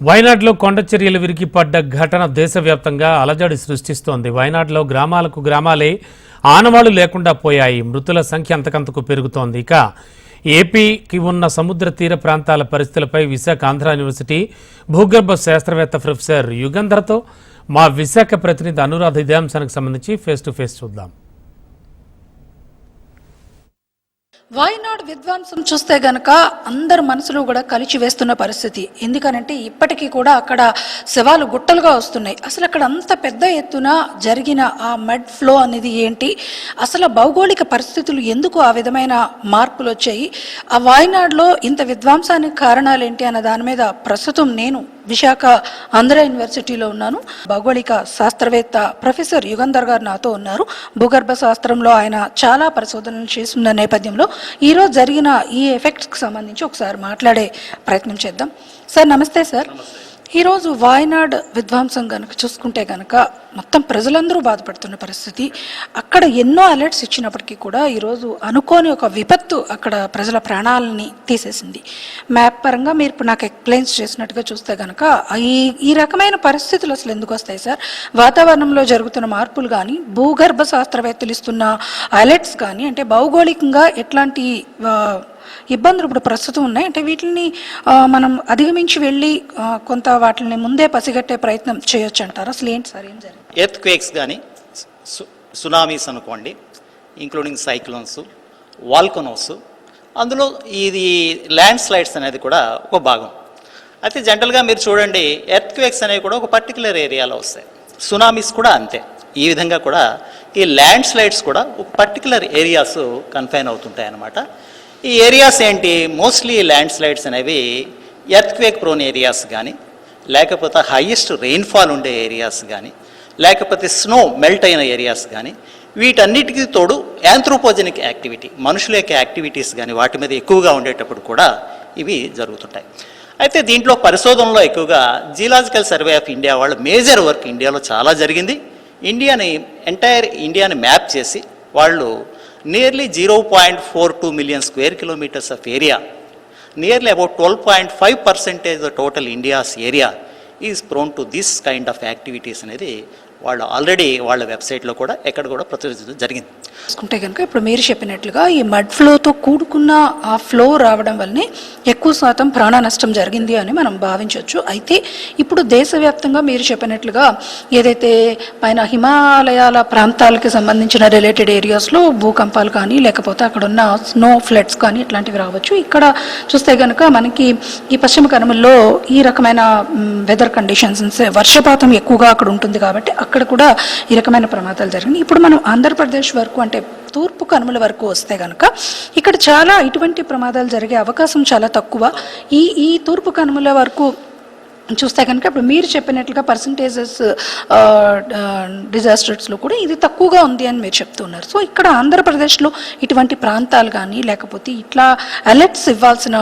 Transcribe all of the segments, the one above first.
వైనాడ్లో కొండ చర్యలు ఘటన దేశవ్యాప్తంగా అలజడి సృష్టిస్తోంది. వయనాడులో గ్రామాలకు గ్రామాలే ఆనవాళ్ళు లేకుండా పోయాయి. మృతుల సంఖ్య అంతకంతకు పెరుగుతోంది. ఇక ఏపీకి ఉన్న సముద్ర తీర ప్రాంతాల పరిస్థితులపై విశాఖ ఆంధ్ర యూనివర్సిటీ భూగర్భ శాస్త్రవేత్త ప్రొఫెసర్ యుగంధర్తో మా విశాఖ ప్రతినిధి అనురాధ ఇదే అంశానికి సంబంధించి ఫేస్ టు ఫేస్ చూద్దాం. వాయినాడు విధ్వంసం చూస్తే గనక అందరి మనసులో కూడా కలిచి వేస్తున్న పరిస్థితి. ఎందుకనంటే ఇప్పటికీ కూడా అక్కడ శవాలు గుట్టలుగా వస్తున్నాయి. అసలు అక్కడ అంత పెద్ద ఎత్తున జరిగిన ఆ మెడ్ ఫ్లో అనేది ఏంటి? అసలు భౌగోళిక పరిస్థితులు ఎందుకు ఆ విధమైన మార్పులు వచ్చాయి? ఆ వాయినాడులో ఇంత విధ్వంసానికి కారణాలు ఏంటి అన్న దాని మీద ప్రస్తుతం నేను విశాఖ ఆంధ్ర యూనివర్సిటీలో ఉన్నాను. భౌగోళిక శాస్త్రవేత్త ప్రొఫెసర్ యుగంధర్ గారు నాతో ఉన్నారు. భూగర్భ శాస్త్రంలో ఆయన చాలా పరిశోధనలు చేస్తున్న నేపథ్యంలో ఈరోజు జరిగిన ఈ ఎఫెక్ట్స్కి సంబంధించి ఒకసారి మాట్లాడే ప్రయత్నం చేద్దాం. సార్ నమస్తే సార్. ఈరోజు వాయనాడ్ విధ్వంసం కనుక చూసుకుంటే కనుక మొత్తం ప్రజలందరూ బాధపడుతున్న పరిస్థితి. అక్కడ ఎన్నో అలర్ట్స్ ఇచ్చినప్పటికీ కూడా ఈరోజు అనుకోని ఒక విపత్తు అక్కడ ప్రజల ప్రాణాలని తీసేసింది. మ్యాప్ పరంగా మీరు ఇప్పుడు నాకు ఎక్స్ప్లెయిన్స్ చేసినట్టుగా చూస్తే కనుక ఈ ఈ రకమైన పరిస్థితులు అసలు ఎందుకు వస్తాయి సార్? వాతావరణంలో జరుగుతున్న మార్పులు కానీ భూగర్భ శాస్త్రవేత్తలు ఇస్తున్న అలర్ట్స్ కానీ అంటే భౌగోళికంగా ఎట్లాంటి ఇబ్బందులు ఇప్పుడు ప్రస్తుతం ఉన్నాయి. అంటే వీటిని మనం అధిగమించి వెళ్ళి కొంత వాటిని ముందే పసిగట్టే ప్రయత్నం చేయొచ్చు అంటారు? అసలు ఏంటి సార్ ఏం జరిగింది? ఎర్త్ క్వేక్స్ కానీ సునామీస్ అనుకోండి ఇంక్లూడింగ్ సైక్లోన్స్ వాల్కనోస్ అందులో ఇది ల్యాండ్ స్లైడ్స్ అనేది కూడా ఒక భాగం. అయితే జనరల్గా మీరు చూడండి ఎర్త్ క్వేక్స్ అనేవి కూడా ఒక పర్టికులర్ ఏరియాలో వస్తాయి. సునామీస్ కూడా అంతే. ఈ విధంగా కూడా ఈ ల్యాండ్ స్లైడ్స్ కూడా ఒక పర్టికులర్ ఏరియాస్ కన్ఫైన్ అవుతుంటాయి అన్నమాట ఈ ఏరియాస్ ఏంటి? మోస్ట్లీ ల్యాండ్ స్లైడ్స్ అనేవి ఎర్త్క్వేక్ ప్రోన్ ఏరియాస్ కానీ లేకపోతే హైయెస్ట్ రెయిన్ఫాల్ ఉండే ఏరియాస్ కానీ లేకపోతే స్నో మెల్ట్ అయిన ఏరియాస్ కానీ వీటన్నిటికీ తోడు యాంథ్రోపోజెనిక్ యాక్టివిటీ మనుషుల యొక్క యాక్టివిటీస్ కానీ వాటి మీద ఎక్కువగా ఉండేటప్పుడు కూడా ఇవి జరుగుతుంటాయి. అయితే దీంట్లో పరిశోధనలో ఎక్కువగా జియలాజికల్ సర్వే ఆఫ్ ఇండియా వాళ్ళు మేజర్ వర్క్ ఇండియాలో చాలా జరిగింది. ఇండియాని ఎంటైర్ ఇండియాని మ్యాప్ చేసి వాళ్ళు nearly zero point four two million square kilometres of area nearly about twelve point five percentage total India's area is prone to this kind of activities అనేది వాళ్ళు ఆల్రెడీ వాళ్ళ వెబ్సైట్లో కూడా ఎక్కడ కూడా ప్రచురించడం జరిగింది. చూసుకుంటే కనుక ఇప్పుడు మీరు చెప్పినట్లుగా ఈ మడ్ ఫ్లోతో కూడుకున్న ఆ ఫ్లో రావడం వల్లనే ఎక్కువ శాతం ప్రాణ నష్టం జరిగింది అని మనం భావించవచ్చు. అయితే ఇప్పుడు దేశవ్యాప్తంగా మీరు చెప్పినట్లుగా ఏదైతే పైన హిమాలయాల ప్రాంతాలకు సంబంధించిన రిలేటెడ్ ఏరియాస్లో భూకంపాలు కానీ లేకపోతే అక్కడ ఉన్న స్నో ఫ్లడ్స్ కానీ ఇట్లాంటివి రావచ్చు. ఇక్కడ చూస్తే కనుక మనకి ఈ పశ్చిమ కనుమల్లో ఈ రకమైన వెదర్ కండిషన్స్ వర్షపాతం ఎక్కువగా అక్కడ ఉంటుంది కాబట్టి అక్కడ కూడా ఈ రకమైన ప్రమాదాలు జరిగినాయి. ఇప్పుడు మనం ఆంధ్రప్రదేశ్ వరకు అంటే తూర్పు కనుమల వరకు వస్తే కనుక ఇక్కడ చాలా ఇటువంటి ప్రమాదాలు జరిగే అవకాశం చాలా తక్కువ. ఈ ఈ తూర్పు కనుమల వరకు చూస్తే కనుక ఇప్పుడు మీరు చెప్పినట్లుగా పర్సంటేజెస్ డిజాస్టర్స్లో uh, uh, కూడా ఇది తక్కువగా ఉంది అని మీరు చెప్తున్నారు. సో ఇక్కడ ఆంధ్రప్రదేశ్లో ఇటువంటి ప్రాంతాలు కానీ లేకపోతే ఇట్లా అలర్ట్స్ ఇవ్వాల్సిన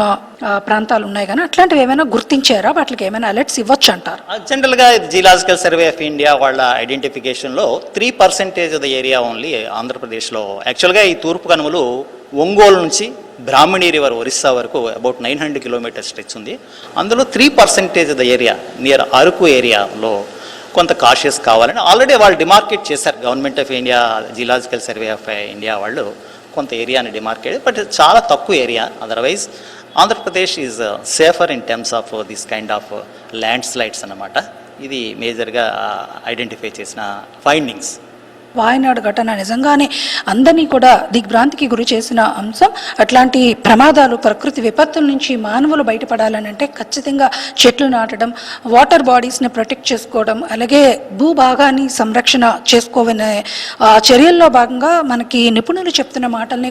uh, ప్రాంతాలు ఉన్నాయి కానీ అట్లాంటివి ఏమైనా గుర్తించారా? వాటికి ఏమైనా అలర్ట్స్ ఇవ్వచ్చు అంటారు? జనరల్గా జియలాజికల్ సర్వే ఆఫ్ ఇండియా వాళ్ళ ఐడెంటిఫికేషన్లో three percentage of the area only ఆంధ్రప్రదేశ్లో. యాక్చువల్గా ఈ తూర్పు కనుమలు ఒంగోలు నుంచి బ్రాహ్మణి రివర్ ఒరిస్సా వరకు about nine hundred kilometres stretch ఉంది. అందులో three percentage the area near Araku ఏరియాలో కొంత కాషియస్ కావాలని ఆల్రెడీ వాళ్ళు డిమార్కెట్ చేశారు. Government of India geological survey of India వాళ్ళు కొంత ఏరియాని డిమార్కెట్ బట్ చాలా తక్కువ area otherwise Andhra Pradesh is safer in terms of this kind of landslides అన్నమాట. ఇది మేజర్గా ఐడెంటిఫై uh, చేసిన ఫైండింగ్స్ వాయనాడు ఘటన నిజంగానే అందరినీ కూడా దిగ్భ్రాంతికి గురి చేసిన అంశం. అట్లాంటి ప్రమాదాలు ప్రకృతి విపత్తుల నుంచి మానవులు బయటపడాలని అంటే ఖచ్చితంగా చెట్లు నాటడం వాటర్ బాడీస్ని ప్రొటెక్ట్ చేసుకోవడం అలాగే భూభాగాన్ని సంరక్షణ చేసుకోవనే చర్యల్లో భాగంగా మనకి నిపుణులు చెప్తున్న మాటల్ని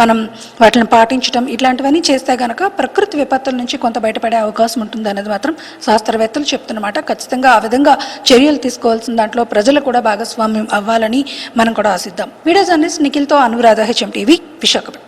మనం వాటిని పాటించడం ఇట్లాంటివన్నీ చేస్తే గనక ప్రకృతి విపత్తుల నుంచి కొంత బయటపడే అవకాశం ఉంటుంది అనేది మాత్రం శాస్త్రవేత్తలు చెప్తున్నమాట ఖచ్చితంగా ఆ విధంగా చర్యలు తీసుకోవాల్సిన దాంట్లో ప్రజలు కూడా భాగస్వామ్యం అవ్వాలని మనం కూడా ఆశిద్దాం. వీడియో జర్నలిస్ట్ నిఖిల్తో అనురాధ హెచ్ఎం టీవీ విశాఖపట్నం.